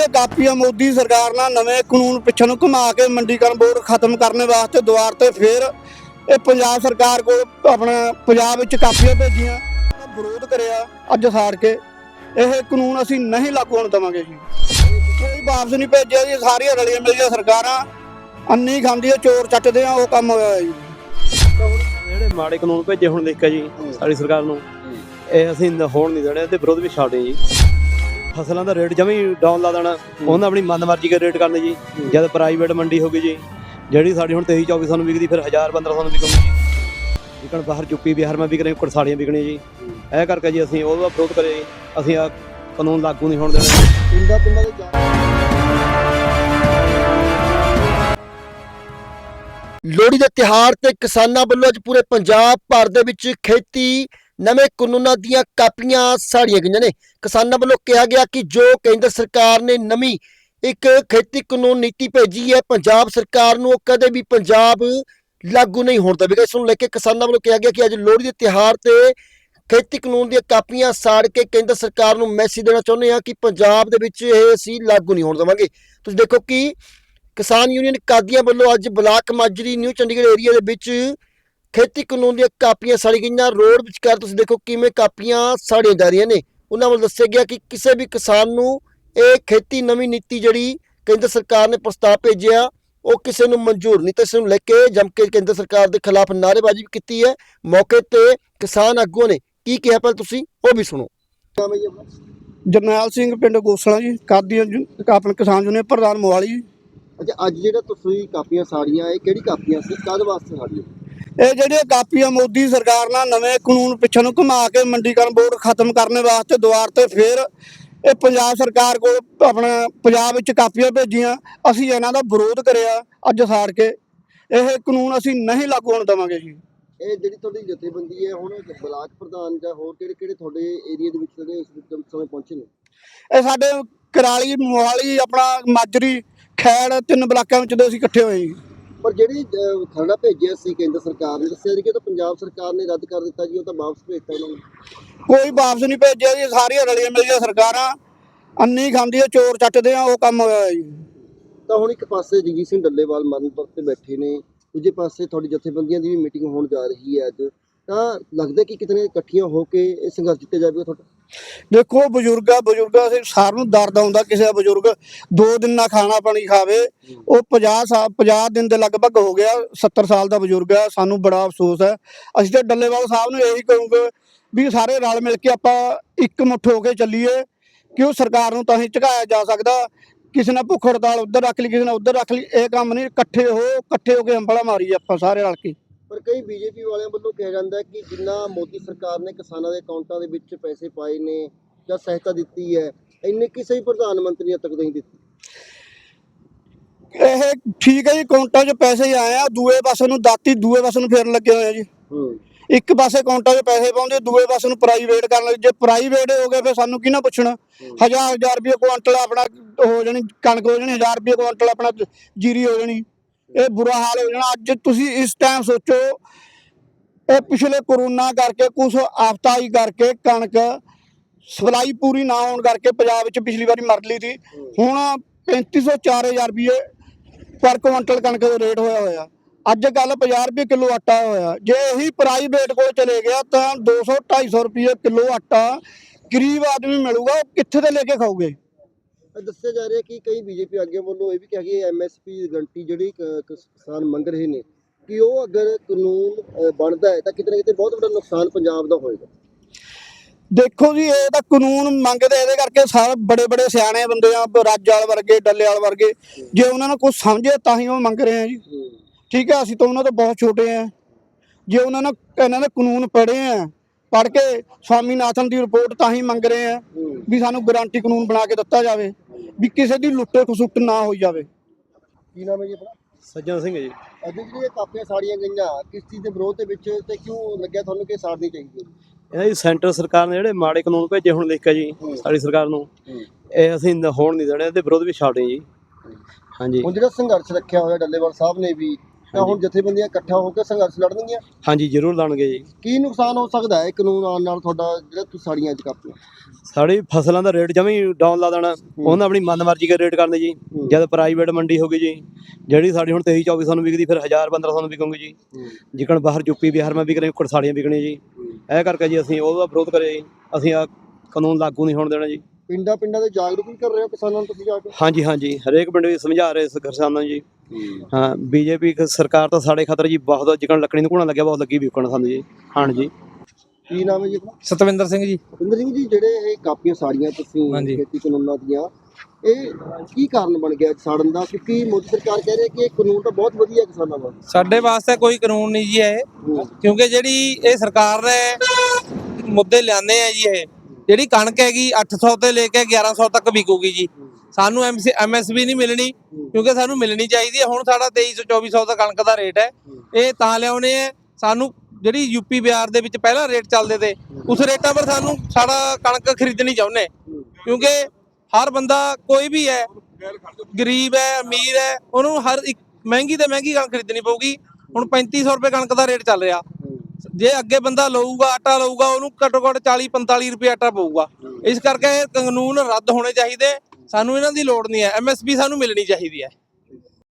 ਜਿਹੜੀਆਂ ਕਾਪੀਆਂ ਮੋਦੀ ਸਰਕਾਰ ਨਾਲ ਨਵੇਂ ਕਾਨੂੰਨ ਪਿੱਛੇ ਨੂੰ ਘੁਮਾ ਕੇ ਮੰਡੀਕਰਨ ਬੋਰਡ ਖਤਮ ਕਰਨ ਵਾਸਤੇ ਦੁਆਰ ਤੇ ਫਿਰ ਇਹ ਪੰਜਾਬ ਸਰਕਾਰ ਕੋਲ ਆਪਣਾ ਪੰਜਾਬ ਵਿੱਚ ਕਾਪੀਆਂ ਭੇਜੀਆਂ। ਵਿਰੋਧ ਕਰਿਆ ਅੱਜ ਸਾੜ ਕੇ। ਇਹ ਕਾਨੂੰਨ ਅਸੀਂ ਨਹੀਂ ਲਾਗੂ ਹੋਣ ਦੇਵਾਂਗੇ ਜੀ। ਕੋਈ ਵਾਪਸ ਨਹੀਂ ਭੇਜਿਆ ਜੀ, ਸਾਰੀਆਂ ਰਲੀਆਂ ਮਿਲੀਆਂ ਸਰਕਾਰਾਂ। ਅੰਨੀ ਖਾਂਦੀ ਚੋਰ ਚੱਟਦੇ ਆ, ਉਹ ਕੰਮ ਹੋਇਆ ਜੀ। ਜਿਹੜੇ ਮਾੜੇ ਕਾਨੂੰਨ ਭੇਜੇ ਹੁਣ ਦੇਖਿਆ ਜੀ, ਸਾਡੀ ਸਰਕਾਰ ਨੂੰ। ਇਹ ਅਸੀਂ ਹੋਣ ਨਹੀਂ ਦੇਣੇ ਤੇ ਵਿਰੋਧ ਵੀ ਛਾੜੇ ਜੀ। ਫਸਲਾਂ ਦਾ ਰੇਟ ਜਮੀ ਡਾਊਨ ਲਾ ਦੇਣਾ। ਉਹਨਾਂ ਆਪਣੀ ਮਨਮਰਜ਼ੀ ਕੇ ਰੇਟ ਕਰਨੇ ਜੀ। ਜਦ ਪ੍ਰਾਈਵੇਟ ਮੰਡੀ ਹੋ ਗਈ ਜੀ, ਜਿਹੜੀ ਸਾਡੀ ਹੁਣ 23 2400 ਨੂੰ ਵਿਕਦੀ, ਫਿਰ 1000 1500 ਨੂੰ ਵਿਕੂਗੀ। ਜੀ ਵਿਕਣ ਬਾਹਰ ਯੂਪੀ ਬਿਹਾਰ ਮੈਂ ਵਿਕ ਰਹੀ ਕੁੜਸਾੜੀਆਂ ਵਿਕਣੀਆਂ ਜੀ। ਇਹ ਕਰਕੇ ਜੀ ਅਸੀਂ ਉਹਦਾ ਵਿਰੋਧ ਕਰੇ ਜੀ। ਅਸੀਂ ਆ ਕਾਨੂੰਨ ਲਾਗੂ ਨਹੀਂ ਹੋਣ ਦੇਣਾ। ਪਿੰਡਾਂ ਪਿੰਡਾਂ ਦੇ ਲੋਹੜੀ ਦੇ ਤਿਹਾਰ ਤੇ ਕਿਸਾਨਾਂ ਵੱਲੋਂ ਅੱਜ ਪੂਰੇ ਪੰਜਾਬ ਭਰ ਦੇ ਵਿੱਚ ਖੇਤੀ ਨਵੇਂ ਕਾਨੂੰਨਾਂ ਦੀਆਂ ਕਾਪੀਆਂ ਸਾੜੀਆਂ ਗਈਆਂ ਨੇ। ਕਿਸਾਨਾਂ ਵੱਲੋਂ ਕਿਹਾ ਗਿਆ ਕਿ ਜੋ ਕੇਂਦਰ ਸਰਕਾਰ ਨੇ ਨਵੀਂ ਇੱਕ ਖੇਤੀ ਕਾਨੂੰਨ ਨੀਤੀ ਭੇਜੀ ਹੈ, ਪੰਜਾਬ ਸਰਕਾਰ ਨੂੰ ਉਹ ਕਦੇ ਵੀ ਪੰਜਾਬ ਲਾਗੂ ਨਹੀਂ ਹੋਣ ਦੇਵੇਗਾ। ਇਸ ਨੂੰ ਲੈ ਕੇ ਕਿਸਾਨਾਂ ਵੱਲੋਂ ਕਿਹਾ ਗਿਆ ਕਿ ਅੱਜ ਲੋਹੜੀ ਦੇ ਤਿਹਾਰ ਤੇ ਖੇਤੀ ਕਾਨੂੰਨ ਦੀਆਂ ਕਾਪੀਆਂ ਸਾੜ ਕੇ ਕੇਂਦਰ ਸਰਕਾਰ ਨੂੰ ਮੈਸੇਜ ਦੇਣਾ ਚਾਹੁੰਦੇ ਹਾਂ ਕਿ ਪੰਜਾਬ ਦੇ ਵਿੱਚ ਇਹ ਅਸੀਂ ਲਾਗੂ ਨਹੀਂ ਹੋਣ ਦੇਵਾਂਗੇ। ਤੁਸੀਂ ਦੇਖੋ ਕਿ ਕਿਸਾਨ ਯੂਨੀਅਨ ਕਾਦੀਆਂ ਵੱਲੋਂ ਅੱਜ block Majri, new Chandigarh area ਦੇ ਵਿੱਚ ਖੇਤੀ ਕਾਨੂੰਨ ਦੀਆਂ ਕਾਪੀਆਂ ਸਾੜੀ ਗਈਆਂ। ਰੋਡ ਵਿਚਕਾਰ ਤੁਸੀਂ ਦੇਖੋ ਕਿਵੇਂ ਕਾਪੀਆਂ ਸਾੜੀਆਂ ਜਾ ਰਹੀਆਂ ਨੇ। ਉਹਨਾਂ ਵੱਲੋਂ ਦੱਸਿਆ ਗਿਆ ਕਿ ਕਿਸੇ ਵੀ ਕਿਸਾਨ ਨੂੰ ਇਹ ਖੇਤੀ ਨਵੀਂ ਨੀਤੀ ਜਿਹੜੀ ਕੇਂਦਰ ਸਰਕਾਰ ਨੇ ਪ੍ਰਸਤਾਵ ਭੇਜਿਆ ਉਹ ਕਿਸੇ ਨੂੰ ਮਨਜ਼ੂਰ ਨਹੀਂ। ਤੇ ਇਸ ਨੂੰ ਲੈ ਕੇ ਜੰਮ ਕੇ ਕੇਂਦਰ ਸਰਕਾਰ ਦੇ ਖਿਲਾਫ ਨਾਅਰੇਬਾਜ਼ੀ ਵੀ ਕੀਤੀ ਹੈ। ਮੌਕੇ ਤੇ ਕਿਸਾਨ ਆਗੂਆਂ ਨੇ ਕੀ ਕਿਹਾ ਪਰ ਤੁਸੀਂ ਉਹ ਵੀ ਸੁਣੋ। ਜਰਨੈਲ ਸਿੰਘ ਪਿੰਡ ਗੋਸਲਾ ਜੀ ਕਾਦੀਆਂ ਆਪਣਾ ਕਿਸਾਨ ਯੂਨੀਅਨ ਪ੍ਰਧਾਨ ਮੋਹਾਲੀ ਜੀ। ਅੱਛਾ ਅੱਜ ਜਿਹੜਾ ਤੁਸੀਂ ਕਾਪੀਆਂ ਸਾੜੀਆਂ ਇਹ ਕਿਹੜੀ ਕਾਪੀਆਂ ਸੀ? ਕਾਹਦੇ ਵਾਸਤੇ ਸਾੜੀਆਂ? ਇਹ ਜਿਹੜੀਆਂ ਕਾਪੀਆਂ ਮੋਦੀ ਸਰਕਾਰ ਨਾਲ ਨਵੇਂ ਕਾਨੂੰਨ ਪਿੱਛੇ ਨੂੰ ਘੁਮਾ ਕੇ ਮੰਡੀਕਰਨ ਬੋਰਡ ਖਤਮ ਕਰਨ ਵਾਸਤੇ ਦੁਆਰ ਤੇ ਫਿਰ ਇਹ ਪੰਜਾਬ ਸਰਕਾਰ ਕੋਲ ਆਪਣਾ ਪੰਜਾਬ ਵਿੱਚ ਕਾਪੀਆਂ ਭੇਜੀਆਂ ਅਸੀਂ ਇਹਨਾਂ ਦਾ ਵਿਰੋਧ ਕਰਿਆ ਅੱਜ ਸਾੜ ਕੇ। ਇਹ ਕਾਨੂੰਨ ਅਸੀਂ ਨਹੀਂ ਲਾਗੂ ਹੋਣ ਦੇਵਾਂਗੇ ਜੀ। ਇਹ ਜਿਹੜੀ ਤੁਹਾਡੀ ਜਥੇਬੰਦੀ ਹੈ ਹੁਣ ਬਲਾਕ ਪ੍ਰਧਾਨ ਜਾਂ ਹੋਰ ਕਿਹੜੇ ਕਿਹੜੇ ਤੁਹਾਡੇ ਏਰੀਆ ਦੇ ਵਿੱਚ ਜਿਹੜੇ ਇਸ ਸਮੇਂ ਪਹੁੰਚੇ ਨੇ? ਇਹ ਸਾਡੇ ਕਰਾਲੀ ਮੋਹਾਲੀ ਆਪਣਾ ਮਾਜਰੀ ਖੈੜ ਤਿੰਨ ਬਲਾਕਾਂ ਵਿੱਚ ਦੇ ਅਸੀਂ ਇਕੱਠੇ ਹੋਏ ਜੀ। ਪਰ ਜਿਹੜੀ ਖਰੜਾ ਭੇਜਿਆ ਸੀ ਕੇਂਦਰ ਸਰਕਾਰ ਨੇ ਦੱਸਿਆ ਸੀ ਕਿ ਤਾਂ ਪੰਜਾਬ ਸਰਕਾਰ ਨੇ ਰੱਦ ਕਰ ਦਿੱਤਾ ਜੀ ਉਹ ਤਾਂ ਵਾਪਸ ਭੇਜਤਾ ਉਹਨਾਂ ਨੂੰ। ਕੋਈ ਵਾਪਸ ਨਹੀਂ ਭੇਜਿਆ ਜੀ ਸਾਰੀਆਂ ਰਲੀਆਂ ਮਿਲੀਆਂ ਸਰਕਾਰਾਂ ਅੰਨੀ ਖਾਂਦੀ ਚੋਰ ਚੱਟਦੇ ਆ ਉਹ ਕੰਮ ਹੋਇਆ ਜੀ। ਤਾਂ ਹੁਣ ਇੱਕ ਪਾਸੇ ਜਗਜੀਤ ਸਿੰਘ ਡੱਲੇਵਾਲ ਮਰਨ ਤੇ ਬੈਠੇ ਨੇ ਦੂਜੇ ਪਾਸੇ ਤੁਹਾਡੀ ਜਥੇਬੰਦੀਆਂ ਦੀ ਵੀ ਮੀਟਿੰਗ ਹੋਣ ਜਾ ਰਹੀ ਹੈ ਅੱਜ। ਤਾਂ ਲੱਗਦਾ ਕਿ ਕਿਤਨੇ ਇਕੱਠੀਆਂ ਹੋ ਕੇ ਇਹ ਸੰਘਰਸ਼ ਜਿੱਤੇ ਜਾਵੇਗਾ ਤੁਹਾਡਾ? ਦੇਖੋ ਬਜ਼ੁਰਗਾ ਬਜ਼ੁਰਗਾ ਸਾਰ ਨੂੰ ਦਰਦ ਆਉਂਦਾ ਕਿਸੇ ਦਾ ਬਜ਼ੁਰਗ, ਦੋ ਦਿਨ ਨਾ ਖਾਣਾ ਪਾਣੀ ਖਾਵੇ, ਉਹ 50 ਸਾਲ 50 ਦਿਨ ਦੇ ਲਗਭਗ ਹੋ ਗਿਆ 70 ਸਾਲ ਦਾ ਬਜ਼ੁਰਗ ਹੈ ਸਾਨੂੰ ਬੜਾ ਅਫਸੋਸ ਹੈ। ਅਸੀਂ ਤਾਂ ਡੱਲੇਵਾਲ ਸਾਹਿਬ ਨੂੰ ਇਹੀ ਕਹੂੰਗੇ ਵੀ ਸਾਰੇ ਰਲ ਮਿਲ ਕੇ ਆਪਾਂ ਇੱਕ ਮੁੱਠ ਹੋ ਕੇ ਚੱਲੀਏ, ਕਿ ਉਹ ਸਰਕਾਰ ਨੂੰ ਤਾਂ ਹੀ ਝੁਕਾਇਆ ਜਾ ਸਕਦਾ। ਕਿਸੇ ਨੇ ਭੁੱਖ ਹੜਤਾਲ ਉੱਧਰ ਰੱਖ ਲਈ, ਕਿਸੇ ਨੇ ਉੱਧਰ ਰੱਖ ਲਈ, ਇਹ ਕੰਮ ਨਹੀਂ, ਇਕੱਠੇ ਹੋ ਇਕੱਠੇ ਹੋ ਕੇ ਅੰਬਲਾ ਮਾਰੀ ਆਪਾਂ ਸਾਰੇ ਰਲ ਕੇ। ਪਰ ਕਈ ਬੀਜੇਪੀ ਵਾਲਿਆਂ ਵੱਲੋਂ ਕਿਹਾ ਜਾਂਦਾ ਹੈ ਕਿ ਜਿੰਨਾ ਮੋਦੀ ਸਰਕਾਰ ਨੇ ਕਿਸਾਨਾਂ ਦੇ ਅਕਾਊਂਟਾਂ ਦੇ ਵਿੱਚ ਪੈਸੇ ਪਾਏ ਨੇ ਜਾਂ ਸਹਾਇਤਾ ਦਿੱਤੀ ਹੈ ਇੰਨੇ ਕਿਸੇ ਵੀ ਪ੍ਰਧਾਨ ਮੰਤਰੀ ਤੱਕ ਨਹੀਂ ਦਿੱਤੀ? ਇਹ ਠੀਕ ਹੈ ਜੀ ਕਾਊਂਟਾਂ 'ਚ ਪੈਸੇ ਆਏ ਆ ਦੂਏ ਪਾਸੇ ਨੂੰ ਦਾਤੀ ਦੂਏ ਪਾਸੇ ਨੂੰ ਫੇਰਨ ਲੱਗੇ ਹੋਏ ਆ ਜੀ। ਹੂੰ। ਇੱਕ ਪਾਸੇ ਕਾਊਂਟਾਂ 'ਚ ਪੈਸੇ ਪਾਉਂਦੇ ਦੂਏ ਪਾਸੇ ਨੂੰ ਪ੍ਰਾਈਵੇਟ ਕਰਨ ਲੱਗੇ। ਜੇ ਪ੍ਰਾਈਵੇਟ ਹੋ ਗਏ ਫਿਰ ਸਾਨੂੰ ਕਿਹਨਾਂ ਪੁੱਛਣਾ? ਹਜ਼ਾਰ ਹਜ਼ਾਰ ਰੁਪਏ ਕੁਆਂਟਲ ਆਪਣਾ ਹੋ ਜਾਣੀ ਕਣਕ ਹੋ ਜਾਣੀ ਹਜ਼ਾਰ ਰੁਪਏ ਕੁਆਂਟਲ ਆਪਣਾ ਜੀਰੀ ਹੋ ਜਾਣੀ। ਇਹ ਬੁਰਾ ਹਾਲ ਹੋ ਜਾਣਾ। ਅੱਜ ਤੁਸੀਂ ਇਸ ਟਾਈਮ ਸੋਚੋ, ਇਹ ਪਿਛਲੇ ਕਰੋਨਾ ਕਰਕੇ ਕੁਝ ਆਫਤਾਈ ਕਰਕੇ ਕਣਕ ਸਪਲਾਈ ਪੂਰੀ ਨਾ ਹੋਣ ਕਰਕੇ ਪੰਜਾਬ ਵਿੱਚ ਪਿਛਲੀ ਵਾਰੀ ਮਰ ਲਈ ਸੀ। ਹੁਣ 3500 4000 ਰੁਪਏ ਪਰ ਕੁਇੰਟਲ ਕਣਕ ਦਾ ਰੇਟ ਹੋਇਆ ਹੋਇਆ। ਅੱਜ ਕੱਲ 50 ਰੁਪਏ ਕਿਲੋ ਆਟਾ ਹੋਇਆ। ਜੇ ਇਹੀ ਪ੍ਰਾਈਵੇਟ ਕੋਲ ਚਲੇ ਗਿਆ ਤਾਂ 200 250 ਰੁਪਏ ਕਿਲੋ ਆਟਾ ਗਰੀਬ ਆਦਮੀ ਮਿਲੂਗਾ, ਉਹ ਕਿੱਥੇ ਤੇ ਲੈ ਕੇ ਖਾਊਗੇ? ਦੱਸਿਆ ਜਾ ਰਿਹਾ ਕਿ ਕਈ ਬੀਜੇਪੀ ਆਗੂਆਂ ਵੱਲੋਂ ਇਹ ਵੀ ਕਿਹਾ ਗਿਆ ਐਮਐਸਪੀ ਗਰੰਟੀ ਜਿਹੜੀ ਕ- ਕਿਸਾਨ ਮੰਗ ਰਹੇ ਨੇ ਕਿ ਉਹ ਅਗਰ ਕਾਨੂੰਨ ਅ, ਬਣਦਾ ਹੈ ਤਾਂ ਕਿਤੇ ਨਾ ਕਿਤੇ ਬਹੁਤ ਵੱਡਾ ਨੁਕਸਾਨ ਪੰਜਾਬ ਦਾ ਹੋਏਗਾ। ਦੇਖੋ ਜੀ ਇਹ ਤਾਂ ਕਾਨੂੰਨ ਮੰਗਦੇ ਇਹਦੇ ਕਰਕੇ ਸਾਰੇ ਬੜੇ ਬੜੇ ਸਿਆਣੇ ਬੰਦੇ ਆ ਰਾਜਾਲ ਵਰਗੇ ਡੱਲੇਵਾਲ ਵਰਗੇ ਜੇ ਉਹਨਾਂ ਨੂੰ ਕੁਝ ਸਮਝੇ ਤਾਂ ਹੀ ਉਹ ਮੰਗ ਰਹੇ ਆ ਜੀ। ਠੀਕ ਹੈ ਅਸੀਂ ਤਾਂ ਉਹਨਾਂ ਤੋਂ ਬਹੁਤ ਛੋਟੇ ਆ। ਜੇ ਉਹਨਾਂ ਨੇ ਇਹਨਾਂ ਦੇ ਕਾਨੂੰਨ ਪੜ੍ਹੇ ਆ ਪੜ੍ਹ ਕੇ ਸਵਾਮੀਨਾਥਨ ਦੀ ਰਿਪੋਰਟ ਤਾਂ ਹੀ ਮੰਗ ਰਹੇ ਆ ਵੀ ਸਾਨੂੰ ਗਾਰੰਟੀ ਕਾਨੂੰਨ ਬਣਾ ਕੇ ਦਿੱਤਾ ਜਾਵੇ ਵੀ ਕਿਸੇ ਦੀ ਲੁੱਟੇ ਖਸੁੱਟ ਨਾ ਹੋਈ ਜਾਵੇ। ਕੀ ਨਾਮ ਹੈ ਜੀ ਆਪਣਾ? ਸੱਜਣ ਸਿੰਘ ਜੀ। ਅੱਜ ਜਿਹੜੀਆਂ ਕਾਪੀਆਂ ਸਾੜੀਆਂ ਗਈਆਂ ਕਿਸ ਚੀਜ਼ ਦੇ ਵਿਰੋਧ ਦੇ ਵਿੱਚ ਤੇ ਕਿਉਂ ਲੱਗਿਆ ਤੁਹਾਨੂੰ ਕਿ ਸਾੜਨੀ ਚਾਹੀਦੀ ਹੈ? ਇਹਨਾਂ ਦੀ ਸੈਂਟਰ ਸਰਕਾਰ ਨੇ ਜਿਹੜੇ ਮਾੜੇ ਕਾਨੂੰਨ ਭੇਜੇ ਹੁਣ ਦੇਖਿਆ ਜੀ ਸਾਡੀ ਸਰਕਾਰ ਨੂੰ। ਇਹ ਅਸੀਂ ਹੋਣ ਨਹੀਂ ਦੇਣੇ ਤੇ ਵਿਰੋਧ ਵੀ ਛਾੜੇ ਜੀ। ਹਾਂਜੀ। ਹੁਣ ਜਿਹੜਾ ਸੰਘਰਸ਼ ਰੱਖਿਆ ਹੋਇਆ ਡੱਲੇਵਾਲ ਸਾਹਿਬ ਨੇ ਵੀ ਤਾਂ ਹੁਣ ਜਥੇਬੰਦੀਆਂ ਇਕੱਠਾ ਹੋ ਕੇ ਸੰਘਰਸ਼ ਲੜਨਗੀਆਂ। ਹਾਂਜੀ ਜ਼ਰੂਰ ਲਾਣਗੇ ਜੀ। ਕੀ ਨੁਕਸਾਨ ਹੋ ਸਕਦਾ ਹੈ ਕਾਨੂੰਨ ਆਉਣ ਨਾਲ ਤੁਹਾਡਾ ਜਿਹੜਾ ਤੁਸੀਂ ਸਾੜੀਆਂ ਚ ਕਾਪੀਆਂ ਸਾਡੀ ਫਸਲਾਂ ਦਾ ਰੇਟ ਜਮੀ ਡਾਊਨ ਲਾ ਦੇਣਾ। ਉਹਨਾਂ ਆਪਣੀ ਮਨਮਰਜ਼ੀ ਕੇ ਰੇਟ ਕਰਨੇ ਜੀ। ਜਦ ਪ੍ਰਾਈਵੇਟ ਮੰਡੀ ਹੋ ਗਈ ਜੀ ਜਿਹੜੀ ਸਾਡੀ ਹੁਣ 23 2400 ਨੂੰ ਵਿਕਦੀ ਫਿਰ 1000 1500 ਨੂੰ ਵਿਕੂਗੀ ਜੀ। ਜਿਕਣ ਬਾਹਰ ਯੂਪੀ ਬਿਹਾਰ ਮੈਂ ਵਿਕ ਰਹੇ ਕੁੜਸਾੜੀਆਂ ਵਿਕਣੀਆਂ ਜੀ। ਇਹ ਕਰਕੇ ਜੀ ਅਸੀਂ ਉਹਦਾ ਵਿਰੋਧ ਕਰਿਆ ਜੀ। ਅਸੀਂ ਆ ਕਾਨੂੰਨ ਲਾਗੂ ਨਹੀਂ ਹੋਣ ਦੇਣਾ ਜੀ। ਪਿੰਡਾਂ ਪਿੰਡਾਂ ਦੇ ਜਾਗਰੂਕ ਵੀ ਕਰ ਰਹੇ ਹੋ ਕਿਸਾਨਾਂ ਨੂੰ ਤੁਸੀਂ ਜਾ ਕੇ? ਹਾਂਜੀ ਹਾਂਜੀ। ਹਰੇਕ ਪਿੰਡ ਵਿੱਚ ਸਮਝਾ ਰਹੇ ਕਿਸਾਨਾਂ ਨੂੰ ਜੀ। ਹਾਂ। ਬੀਜੇਪੀ ਸਰਕਾਰ ਤਾਂ ਸਾਡੇ ਖਤਰ ਜੀ ਬਹੁਤ ਜਿਕਣ ਲੱਕੜੀ ਨੂੰ ਘੁਣਾ ਲੱਗਿਆ ਬਹੁਤ ਲੱਗੀ ਵਿਕਣ ਸਾਨੂੰ ਜੀ। ਹਾਂਜੀ ਕੀ ਨਾਮ ਹੈ ਜੀ ਆਪਣਾ? ਸਤਵਿੰਦਰ ਸਿੰਘ ਜੀ। ਭੁਪਿੰਦਰ ਸਿੰਘ ਜੀ ਜਿਹੜੇ ਇਹ ਕਾਪੀਆਂ ਸਾੜੀਆਂ ਤੁਸੀਂ। ਖੇਤੀ ਕਾਨੂੰਨਾਂ ਦੀਆਂ ਇਹ ਕੀ ਕਾਰਨ ਬਣ ਗਿਆ ਸਾੜਨ ਦਾ? ਕਿਉਂਕਿ ਮੋਦੀ ਸਰਕਾਰ ਕਹਿ ਰਹੀ ਹੈ ਕਿ ਇਹ ਕਾਨੂੰਨ ਤਾਂ ਬਹੁਤ ਵਧੀਆ ਕਿਸਾਨਾਂ ਦਾ। ਸਾਡੇ ਵਾਸਤੇ ਕੋਈ ਕਾਨੂੰਨ ਨਹੀਂ ਜੀ ਇਹ। ਕਿਉਂਕਿ ਜਿਹੜੀ ਇਹ ਸਰਕਾਰ ਨੇ ਮੁੱਦੇ ਲਿਆਂਦੇ ਆ ਜੀ ਇਹ ਜਿਹੜੀ ਕਣਕ ਹੈਗੀ 800 ਤੇ ਲੈ ਕੇ 1100 ਤੱਕ ਵਿਕੂਗੀ ਜੀ। ਸਾਨੂੰ ਐਮਐਸਪੀ ਨਹੀਂ ਮਿਲਣੀ, ਕਿਉਂਕਿ ਸਾਨੂੰ ਮਿਲਣੀ ਚਾਹੀਦੀ ਹੈ। ਹੁਣ ਸਾਡਾ 2300 2400 ਦਾ ਕਣਕ ਦਾ ਰੇਟ ਹੈ। ਇਹ ਤਾਂ ਲਿਆਉਣੇ ਆ ਸਾਨੂੰ ਜਿਹੜੀ ਯੂਪੀ ਬਿਹਾਰ ਦੇ ਵਿੱਚ ਪਹਿਲਾਂ ਰੇਟ ਚੱਲਦੇ ਤੇ, ਉਸ ਰੇਟਾਂ ਪਰ ਸਾਨੂੰ ਸਾਡਾ ਕਣਕ ਖਰੀਦਣੀ ਚਾਹੁੰਦੇ ਕਿਉਂਕਿ ਹਰ ਬੰਦਾ ਕੋਈ ਵੀ ਹੈ, ਗਰੀਬ ਹੈ, ਅਮੀਰ ਹੈ, ਉਹਨੂੰ ਹਰ ਇੱਕ ਮਹਿੰਗੀ ਤੇ ਮਹਿੰਗੀ ਕਣਕ ਖਰੀਦਣੀ ਪਊਗੀ। ਹੁਣ 3500 ਰੁਪਏ ਕਣਕ ਦਾ ਰੇਟ ਚੱਲ ਰਿਹਾ। ਜੇ ਅੱਗੇ ਬੰਦਾ ਲਊਗਾ, ਆਟਾ ਲਊਗਾ, ਉਹਨੂੰ ਘੱਟੋ ਘੱਟ 40 45 ਰੁਪਏ ਆਟਾ ਪਊਗਾ। ਇਸ ਕਰਕੇ ਇਹ ਕਾਨੂੰਨ ਰੱਦ ਹੋਣੇ ਚਾਹੀਦੇ। ਸਾਨੂੰ ਇਹਨਾਂ ਦੀ ਲੋੜ ਨਹੀਂ ਹੈ। ਐਮਐਸਪੀ ਸਾਨੂੰ ਮਿਲਣੀ ਚਾਹੀਦੀ ਹੈ।